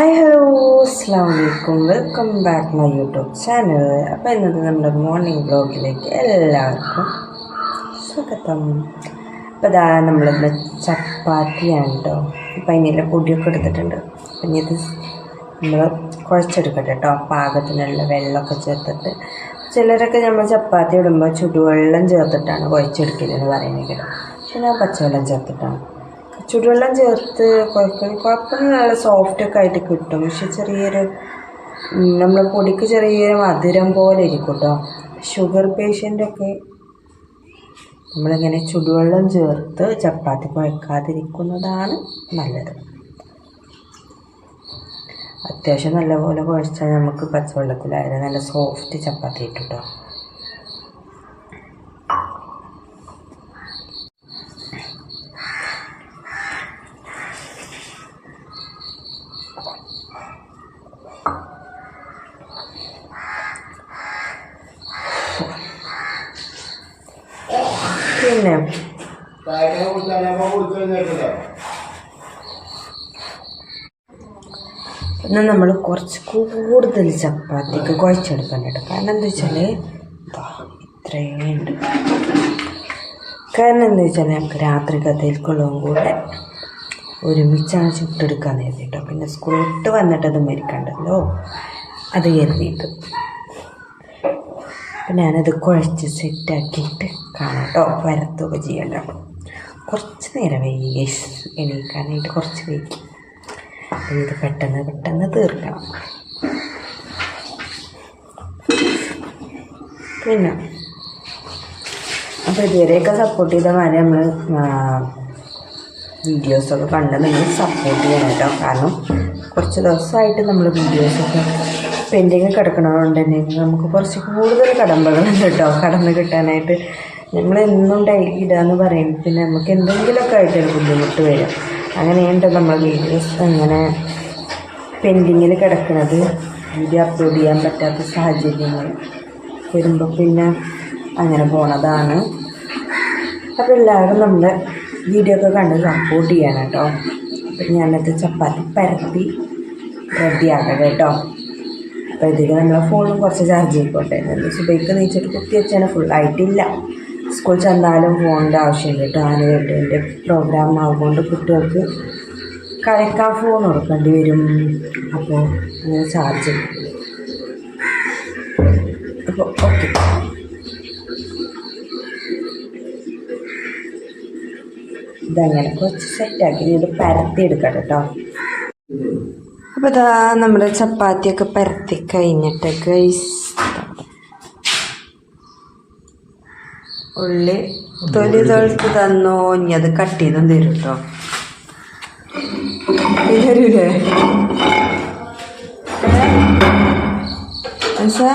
Hi hello അസ്സാം വലൈക്കും welcome back my YouTube channel അപ്പോൾ ഇന്നത്തെ നമ്മുടെ മോർണിംഗ് ബ്ലോഗിലേക്ക് എല്ലാവർക്കും സ്വാഗതം. അപ്പോൾ ഇതാ നമ്മളിന്ന് ചപ്പാത്തിയാണ് കേട്ടോ അപ്പം അതിനെല്ലാം പൊടിയൊക്കെ എടുത്തിട്ടുണ്ട്. അപ്പം ഇത് നമ്മൾ കുഴച്ചെടുക്കട്ടെ കേട്ടോ പാകത്തിനുള്ള വെള്ളമൊക്കെ ചേർത്തിട്ട്. ചിലരൊക്കെ നമ്മൾ ചപ്പാത്തി ഇടുമ്പോൾ ചുടുവെള്ളം ചേർത്തിട്ടാണ് കുഴച്ചെടുക്കലെന്ന് പറയുന്നത് പക്ഷെ ഞാൻ പച്ചവെള്ളം ചേർത്തിട്ടാണ്. ചുടുവെള്ളം ചേർത്ത് കുഴപ്പം കുഴപ്പമൊന്നും നല്ല സോഫ്റ്റ് ഒക്കെ ആയിട്ട് കിട്ടും. പക്ഷെ ചെറിയൊരു നമ്മൾ പൊടിക്ക് ചെറിയൊരു മധുരം പോലെ ഇരിക്കും കേട്ടോ ഷുഗർ പേഷ്യന്റൊക്കെ നമ്മളിങ്ങനെ ചുടുവെള്ളം ചേർത്ത് ചപ്പാത്തി കുഴക്കാതിരിക്കുന്നതാണ് നല്ലത്. അത്യാവശ്യം നല്ലപോലെ കുഴച്ചാൽ നമുക്ക് പച്ചവെള്ളത്തിലായാലും നല്ല സോഫ്റ്റ് ചപ്പാത്തി കിട്ടും കേട്ടോ പിന്നെ? എന്നാൽ നമ്മൾ കുറച്ച് കൂടുതൽ ചപ്പാത്തിക്ക് കുഴച്ചെടുക്കണം കേട്ടോ കാരണം എന്താ വെച്ചാൽ ഇത്രയുണ്ട് കാരണം എന്താ വെച്ചാൽ നമുക്ക് രാത്രിക്കത്തേക്കുള്ളതും കൂടെ ഒരുമിച്ചാണ് ചുട്ടെടുക്കാൻ എഴുതിയിട്ടോ പിന്നെ സ്കൂളിൽ വിട്ട് വന്നിട്ട് അത് മരിക്കണ്ടല്ലോ അത് കരുതിയിട്ട്. അപ്പം ഞാനത് കുഴച്ച് സെറ്റാക്കിയിട്ട് കാണാം കേട്ടോ വരത്തൊക്കെ ചെയ്യണ്ടോ? കുറച്ച് നേരം വൈകി. ഗൈസ് എണീക്കാനായിട്ട് കുറച്ച് വൈകി. ഇത് പെട്ടെന്ന് പെട്ടെന്ന് തീർക്കണം. പിന്നെ അപ്പോൾ ഇതുവരെയൊക്കെ സപ്പോർട്ട് ചെയ്ത മാതിരി നമ്മൾ വീഡിയോസൊക്കെ കണ്ട് നിങ്ങൾ സപ്പോർട്ട് ചെയ്യണം കേട്ടോ. കാരണം കുറച്ച് ദിവസമായിട്ട് നമ്മൾ വീഡിയോസൊക്കെ പെൻഡിങ് കിടക്കണതുകൊണ്ട് തന്നെ നമുക്ക് കുറച്ച് കൂടുതൽ കടമ്പകളുണ്ട് കേട്ടോ. കടന്ന് കിട്ടാനായിട്ട് നമ്മൾ എന്നും ഡെയിലി ഇടാന്ന് പറയും പിന്നെ നമുക്ക് എന്തെങ്കിലുമൊക്കെ ആയിട്ടൊരു ബുദ്ധിമുട്ട് വരും. അങ്ങനെയുണ്ട് നമ്മൾ വീഡിയോസ് അങ്ങനെ പെൻഡിങ്ങിൽ കിടക്കുന്നത് വീഡിയോ അപ്ലോഡ് ചെയ്യാൻ പറ്റാത്ത സാഹചര്യങ്ങൾ വരുമ്പോൾ പിന്നെ അങ്ങനെ പോണതാണ്. അപ്പോൾ എല്ലാവരും നമ്മുടെ വീഡിയോ ഒക്കെ കണ്ട് സപ്പോർട്ട് ചെയ്യണം കേട്ടോ അപ്പം ഞാനത് ചപ്പാത്തി പരത്തി റെഡിയാക്കാം കേട്ടോ അപ്പോൾ ഇതിൽ നമ്മളെ ഫോണും കുറച്ച് ചാർജ് ചെയ്യിക്കോട്ടെ വെച്ചാൽ ബൈക്ക് നീച്ചിട്ട് കുത്തി വെച്ചാൽ ഫുള്ളായിട്ടില്ല സ്കൂൾ ചെന്നാലും ഫോണിന്റെ ആവശ്യമില്ല കേട്ടോ ആനുവേറ്റന്റെ പ്രോഗ്രാം ആകുകൊണ്ട് കുട്ടികൾക്ക് കളിക്കാൻ ഫോൺ കൊടുക്കേണ്ടി വരും. അപ്പോൾ അങ്ങനെ ചാർജ് അപ്പോൾ ഓക്കെ ഇതങ്ങനെ കുറച്ച് സെറ്റാക്കി ഇത് പരത്തി എടുക്കണം കേട്ടോ അപ്പോൾ ഇതാ നമ്മുടെ ചപ്പാത്തിയൊക്കെ പരത്തി കഴിഞ്ഞിട്ട് ഗൈസ് ഉള്ളി തൊലി തൊഴുത്ത് തന്നോ ഇനി അത് കട്ട് ചെയ്തും തരും കേട്ടോ തരൂലേ? മനസ്സാ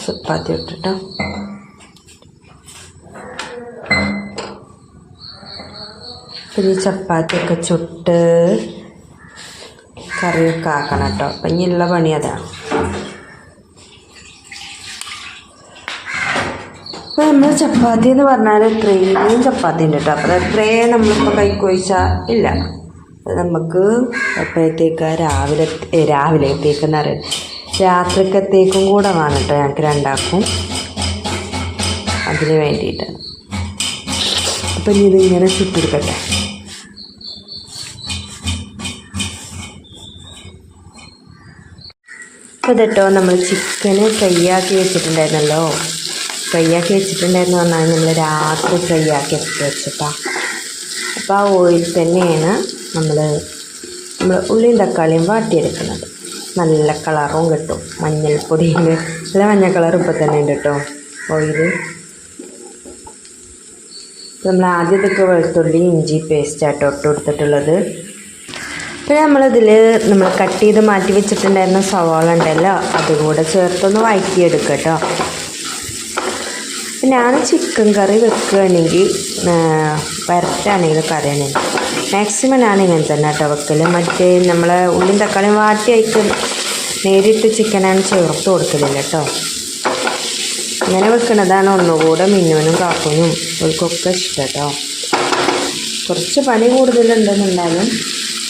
ചപ്പാത്തി ഇട്ടിട്ടോ ഈ ചപ്പാത്തിയൊക്കെ ചുട്ട് കറിയൊക്കെ ആക്കണം കേട്ടോ. അപ്പം ഇനിയുള്ള പണി അതാണ് അപ്പോൾ നമ്മൾ ചപ്പാത്തി എന്ന് പറഞ്ഞാൽ ഇത്രയും ചപ്പാത്തി ഉണ്ട് കേട്ടോ. അപ്പോൾ അത്രയും നമ്മളിപ്പോൾ കൈക്കൊഴിച്ചാൽ ഇല്ല. നമുക്ക് എപ്പോഴത്തേക്ക് രാവിലെ രാവിലെ രാവിലത്തേക്കെന്ന് അറിയാം രാത്രിക്കത്തേക്കും കൂടെ വേണം കേട്ടോ ഞങ്ങൾക്ക് രണ്ടാക്കും അതിന് വേണ്ടിയിട്ട്. അപ്പം ഇനി ഇതിങ്ങനെ ചുട്ടെടുക്കട്ടെ ഇതട്ടോ നമ്മൾ ചിക്കന് ഫ്രൈ ആക്കി വെച്ചിട്ടുണ്ടായിരുന്നല്ലോ. ഫ്രൈ ആക്കി വെച്ചിട്ടുണ്ടായിരുന്നു പറഞ്ഞാൽ നമ്മൾ രാത്രി ഫ്രൈ ആക്കി എടുത്ത് വെച്ചിട്ടാ അപ്പോൾ ആ ഓയിൽ തന്നെയാണ് നമ്മൾ നമ്മൾ ഉള്ളിയും തക്കാളിയും വാട്ടിയെടുക്കുന്നത്. നല്ല കളറും കിട്ടും. മഞ്ഞൾപ്പൊടിയിൽ നല്ല മഞ്ഞ കളറും ഇപ്പോൾ തന്നെ ഉണ്ട് കേട്ടോ ഓയിൽ നമ്മൾ ആദ്യത്തൊക്കെ വെളുത്തുള്ളി ഇഞ്ചി പേസ്റ്റ് ആട്ടോ ഇട്ട് കൊടുത്തിട്ടുള്ളത്. പിന്നെ നമ്മളിതിൽ നമ്മൾ കട്ട് ചെയ്ത് മാറ്റി വെച്ചിട്ടുണ്ടായിരുന്ന സവാള ഉണ്ടല്ലോ അതുകൂടെ ചേർത്തൊന്ന് വഴറ്റിയെടുക്കുക കേട്ടോ ഞാൻ ചിക്കൻ കറി വെക്കുകയാണെങ്കിൽ വരട്ടാണെങ്കിൽ കറിയാണ് മാക്സിമം ഞാൻ ഇങ്ങനെ തന്നെ കേട്ടോ വെക്കൽ മറ്റേ നമ്മൾ ഉള്ളിയും തക്കാളിയും വാട്ടി അയക്ക്. നേരിട്ട് ചിക്കനാണ് ചേർത്ത് കൊടുക്കലില്ല കേട്ടോ ഇങ്ങനെ വെക്കുന്നതാണ് ഒന്നുകൂടെ മിന്നുവിനും കാക്കുനും അവർക്കൊക്കെ ഇഷ്ടം കേട്ടോ കുറച്ച് പണി കൂടുതലുണ്ടെന്നുണ്ടാലും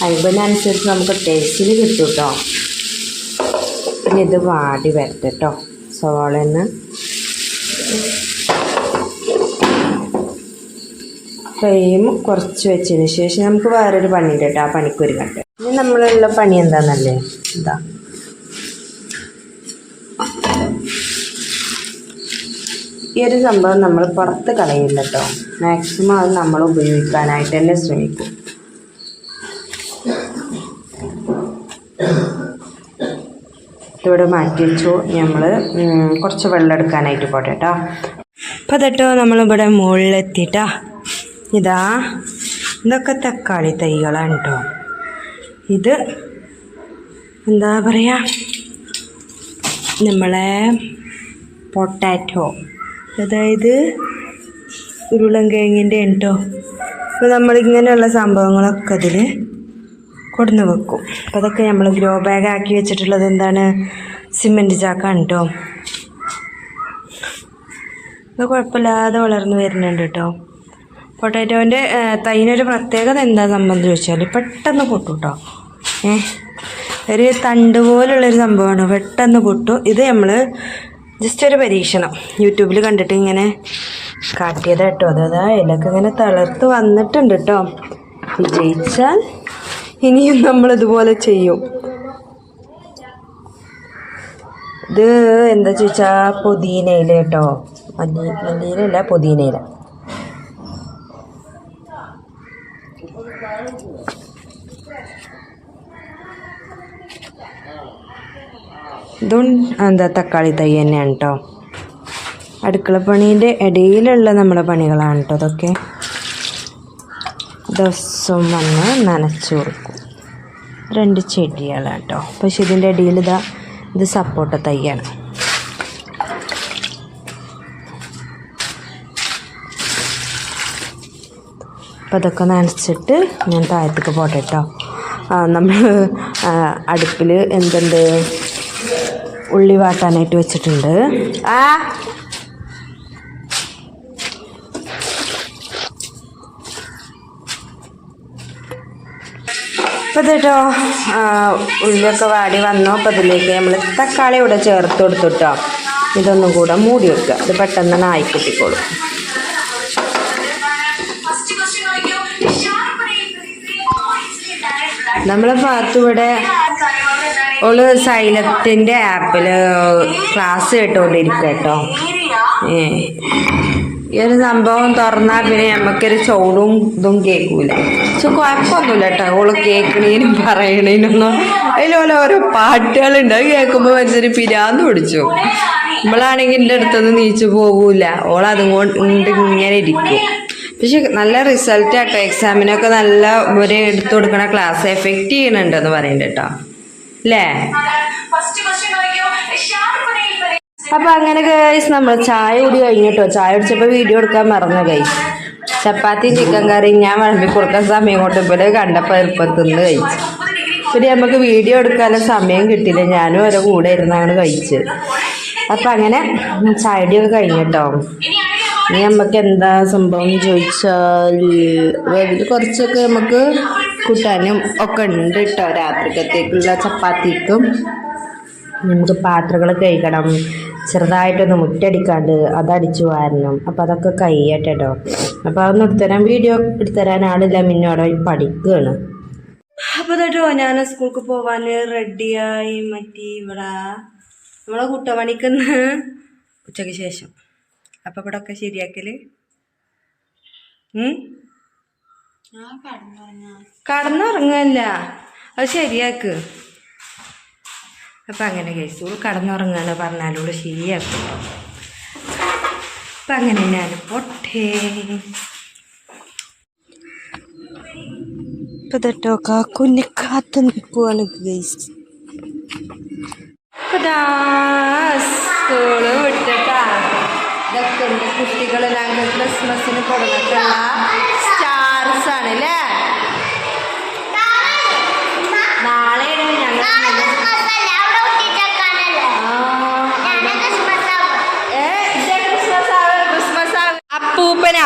അയമ്പതിനനുസരിച്ച് നമുക്ക് ടേസ്റ്റിൽ കിട്ടും കേട്ടോ പിന്നെ ഇത് വാടി വരട്ടെ കേട്ടോ സവാളന്ന്. ഫ്ലെയിം കുറച്ച് വെച്ചതിന് ശേഷം നമുക്ക് വേറൊരു പണിയുണ്ട് കേട്ടോ. ആ പണിക്ക് കണ്ട് ഇനി നമ്മളുള്ള പണി എന്താണെന്നല്ലേ എന്താ ഈ ഒരു സംഭവം നമ്മൾ പുറത്ത് കളയില്ല കേട്ടോ. മാക്സിമം അത് നമ്മൾ ഉപയോഗിക്കാനായിട്ട് തന്നെ ശ്രമിക്കും. ഇവിടെ മാറ്റി വെച്ചു. നമ്മൾ കുറച്ച് വെള്ളം എടുക്കാനായിട്ട് പോട്ടെ കേട്ടോ അപ്പോൾ അതെട്ടോ നമ്മളിവിടെ മുകളിലെത്തിട്ടാ. ഇതാ ഇതൊക്കെ തക്കാളി തൈകളാണ് കേട്ടോ ഇത് എന്താ പറയുക നമ്മളെ പൊട്ടാറ്റോ. അതായത് ഉരുളൻകിഴങ്ങിന്റെ കേട്ടോ അപ്പോൾ നമ്മളിങ്ങനെയുള്ള സംഭവങ്ങളൊക്കെ അതിൽ കൊടുന്ന് വെക്കും. അപ്പോൾ അതൊക്കെ നമ്മൾ ഗ്രോ ബാഗ് ആക്കി വെച്ചിട്ടുള്ളത് എന്താണ്? സിമെന്റ് ചാക്കാണ് കേട്ടോ ഇത് കുഴപ്പമില്ലാതെ വളർന്നു വരുന്നുണ്ട് കേട്ടോ പൊട്ടാറ്റോന്റെ തൈനൊരു പ്രത്യേകത എന്താ സംബന്ധിച്ച് വെച്ചാൽ പെട്ടെന്ന് പൊട്ടും കേട്ടോ ഏ ഒരു തണ്ട് പോലുള്ളൊരു സംഭവമാണ്. പെട്ടെന്ന് പൊട്ടും. ഇത് നമ്മൾ ജസ്റ്റ് ഒരു പരീക്ഷണം. യൂട്യൂബിൽ കണ്ടിട്ട് ഇങ്ങനെ കാട്ടിയത് കേട്ടോ അതാ ഇങ്ങനെ തളർത്ത് വന്നിട്ടുണ്ട് കേട്ടോ വിജയിച്ചാൽ ഇനിയും നമ്മൾ ഇതുപോലെ ചെയ്യും. ഇത് എന്താ ചോദിച്ചാൽ പുതിനയില കേട്ടോ. മല്ലി മല്ലിയിലല്ല പുതിനയില. എന്താ തക്കാളി തൈ തന്നെയാണ് കേട്ടോ. അടുക്കളപ്പണീന്റെ ഇടയിലുള്ള നമ്മുടെ പണികളാണ് കേട്ടോ അതൊക്കെ ദിവസം വന്ന് നനച്ചു കൊടുക്കും. രണ്ട് ചെടികളാണ് കേട്ടോ പക്ഷെ ഇതിന്റെ ഇടയിൽ ഇതാ ഇത് സപ്പോട്ട തൈയാണ്. അപ്പം അതൊക്കെ നനച്ചിട്ട് ഞാൻ താഴത്തേക്ക് പോട്ടെ കേട്ടോ നമ്മൾ അടുപ്പിൽ എന്തുണ്ട്? ഉള്ളി വാട്ടാനായിട്ട് വെച്ചിട്ടുണ്ട്. ആ അപ്പോൾ കേട്ടോ ഉള്ളിയൊക്കെ വാടി വന്നു. അപ്പോൾ അതിലേക്ക് നമ്മൾ തക്കാളി ഇവിടെ ചേർത്ത് കൊടുത്തിട്ടോ. ഇതൊന്നും കൂടെ മൂടി വെക്കുക അത് പെട്ടെന്ന് തന്നെ നമ്മൾ നമ്മളെ ഭാഗത്ത് ഇവിടെ ഓൾ സൈലത്തിന്റെ ആപ്പിൽ ക്ലാസ് കേട്ടുകൊണ്ടിരിക്കട്ടോ കേട്ടോ ഏ. ഈ ഒരു സംഭവം തുറന്നാൽ പിന്നെ നമുക്കൊരു ചൂടും ഇതും കേൾക്കൂല പക്ഷെ കുഴപ്പമൊന്നുമില്ല കേട്ടോ ഓൾ കേൾക്കണേനും പറയണേനൊന്നും. അതിലോലെ ഓരോ പാട്ടുകളുണ്ട്. അത് കേൾക്കുമ്പോൾ മനുഷ്യന് പിരാന്ന് പിടിച്ചു. നമ്മളാണെങ്കിൽ എന്റെ അടുത്തൊന്നും നീച്ചു പോകൂല. ഓൾ അതും കൊണ്ട് ഇങ്ങനെ ഇരിക്കും. പക്ഷെ നല്ല റിസൾട്ട് കേട്ടോ എക്സാമിനൊക്കെ നല്ല ഒരു എടുത്തു കൊടുക്കണ ക്ലാസ് എഫക്റ്റ് ചെയ്യണുണ്ടെന്ന് പറയുന്നുണ്ട് കേട്ടോ അല്ലേ അപ്പൊ അങ്ങനെ ഗൈസ് നമ്മൾ ചായ കൂടി കഴിഞ്ഞിട്ടോ? ചായ കുടിച്ചപ്പോ വീഡിയോ എടുക്കാൻ മറന്നു ഗൈസ് ചപ്പാത്തി ചിക്കൻ കറി ഞാൻ വിളമ്പി കൊടുക്കാൻ സമയം കൊണ്ട് ഇപ്പോൾ കണ്ടപ്പോൾ എളുപ്പത്തിന്ന് കഴിച്ചു. പിന്നെ നമുക്ക് വീഡിയോ എടുക്കാനുള്ള സമയം കിട്ടില്ല ഞാനും ഓരോ കൂടെ ഇരുന്നാണ് കഴിച്ചത്. കഴിച്ച് അപ്പൊ അങ്ങനെ ചായടിയൊക്കെ കഴിഞ്ഞിട്ടോ? ഇനി നമുക്ക് എന്താ സംഭവം ചോദിച്ചാൽ ഇതിൽ കുറച്ചൊക്കെ നമുക്ക് കൂട്ടാനും ഒക്കെ ഉണ്ട് കേട്ടോ. രാത്രിക്കത്തേക്കുള്ള ചപ്പാത്തിക്കും നമുക്ക് പാത്രങ്ങൾ കഴുകണം. ചെറുതായിട്ടൊന്ന് മുറ്റടിക്കാണ്ട് അതടിച്ചു വാരണം. അപ്പം അതൊക്കെ കഴിയട്ടെ കേട്ടോ അപ്പോൾ അതൊന്ന് എടുത്തരാൻ വീഡിയോ എടുത്തരാൻ ആളില്ല. മിന്നോടെ പഠിക്കുകയാണ് അപ്പോൾ കേട്ടോ ഞാൻ സ്കൂൾക്ക് പോവാൻ റെഡിയായി. മറ്റേ ഇവിടെ. നമ്മളെ കുട്ടമണിക്കുന്ന ഉച്ചയ്ക്ക് ശേഷം. അപ്പം ഇവിടെ ഒക്കെ ശരിയാക്കൽ. ഉം? കടന്നുറങ്ങല്ല. അത് ശരിയാക്ക്. അപ്പം അങ്ങനെ കഴിച്ചു. ഓൾ കടന്നുറങ്ങാണ് പറഞ്ഞാൽ ഓൾ ശരിയാക്കും. അപ്പം അങ്ങനെ ഞാൻ പൊട്ടേ. ഇപ്പം തൊട്ടോ കാക്കുന്നെ കാത്തു നിൽക്കുവാണ് ഗൈസ് സ്കൂൾ വിട്ടിട്ടാ ഇതൊക്കെ ഉണ്ട് കുട്ടികൾ ഞങ്ങൾ ക്രിസ്മസിന് കൊടുത്തിട്ടുള്ള സ്റ്റാർസ് ആണ് അല്ലേ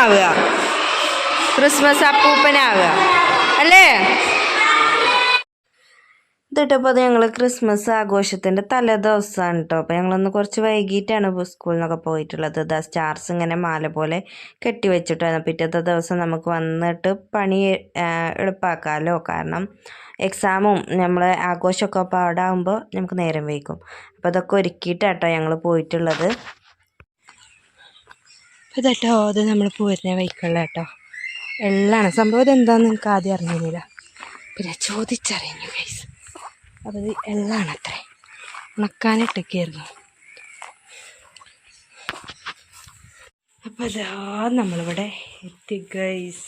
അപ്പൂപ്പനാവുക ക്രിസ്മസ് അപ്പൂപ്പനാവുക അല്ലേ ഇതിട്ടപ്പോൾ അത് ഞങ്ങൾ ക്രിസ്മസ് ആഘോഷത്തിന്റെ തലേ ദിവസമാണ് കേട്ടോ അപ്പോൾ ഞങ്ങളൊന്ന് കുറച്ച് വൈകിട്ടാണ് സ്കൂളിൽ നിന്നൊക്കെ പോയിട്ടുള്ളത്. ഇതാ സ്റ്റാർസ് ഇങ്ങനെ മാല പോലെ കെട്ടി വെച്ചിട്ടായിരുന്നു പിറ്റത്തെ ദിവസം നമുക്ക് വന്നിട്ട് പണി എളുപ്പാക്കാമല്ലോ കാരണം എക്സാമും നമ്മൾ ആഘോഷമൊക്കെ അപ്പോൾ അവിടെ ആകുമ്പോൾ നമുക്ക് നേരം വൈകും. അപ്പോൾ അതൊക്കെ ഒരുക്കിയിട്ടാട്ടോ ഞങ്ങൾ പോയിട്ടുള്ളത്. അപ്പോൾ ഇതട്ടോ അത് നമ്മൾ പോരുന്ന വൈക്കുള്ള കേട്ടോ എള്ളാണ് സംഭവം ഇതെന്താന്ന് നിങ്ങൾക്ക് ആദ്യം അറിഞ്ഞില്ല പിന്നെ ചോദിച്ചറിഞ്ഞു ഗൈസ് അപ്പോൾ ഇത് എള്ളാണ് അത്രേ ഉണക്കാനിട്ടൊക്കെയായിരുന്നു. അപ്പോൾ അതാ നമ്മളിവിടെ എത്തി ഗൈസ്